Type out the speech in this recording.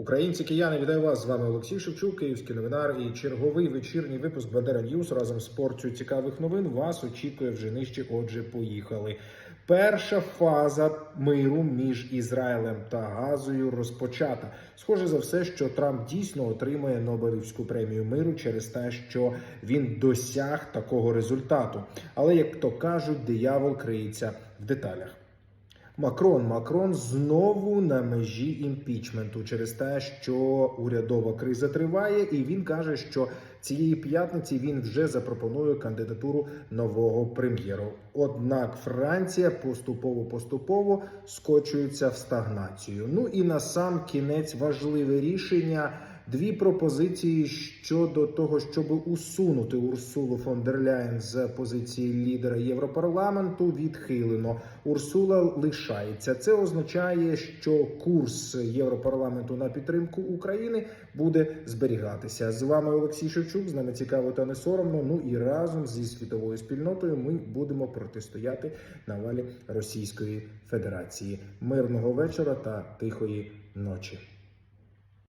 Українці, кияни, вітаю вас! З вами Олексій Шевчук, Київський новинар і черговий вечірній випуск Бандера Ньюс разом з порцією цікавих новин вас очікує вже нижче. Отже, поїхали. Перша фаза миру між Ізраїлем та Газою розпочата. Схоже за все, що Трамп дійсно отримає Нобелівську премію миру через те, що він досяг такого результату. Але як то кажуть, диявол криється в деталях. Макрон Макрон знову на межі імпічменту через те, що урядова криза триває, і він каже, що цієї п'ятниці він вже запропонує кандидатуру нового прем'єру. Однак Франція поступово поступово скочується в стагнацію. Ну і на сам кінець важливе рішення. Дві пропозиції щодо того, щоб усунути Урсулу фон дер Ляєн з позиції лідера Європарламенту, відхилено. Урсула лишається. Це означає, що курс Європарламенту на підтримку України буде зберігатися. З вами Олексій Шевчук. З нами цікаво та не соромно. Ну і разом зі світовою спільнотою ми будемо протистояти навалі Російської Федерації. Мирного вечора та тихої ночі.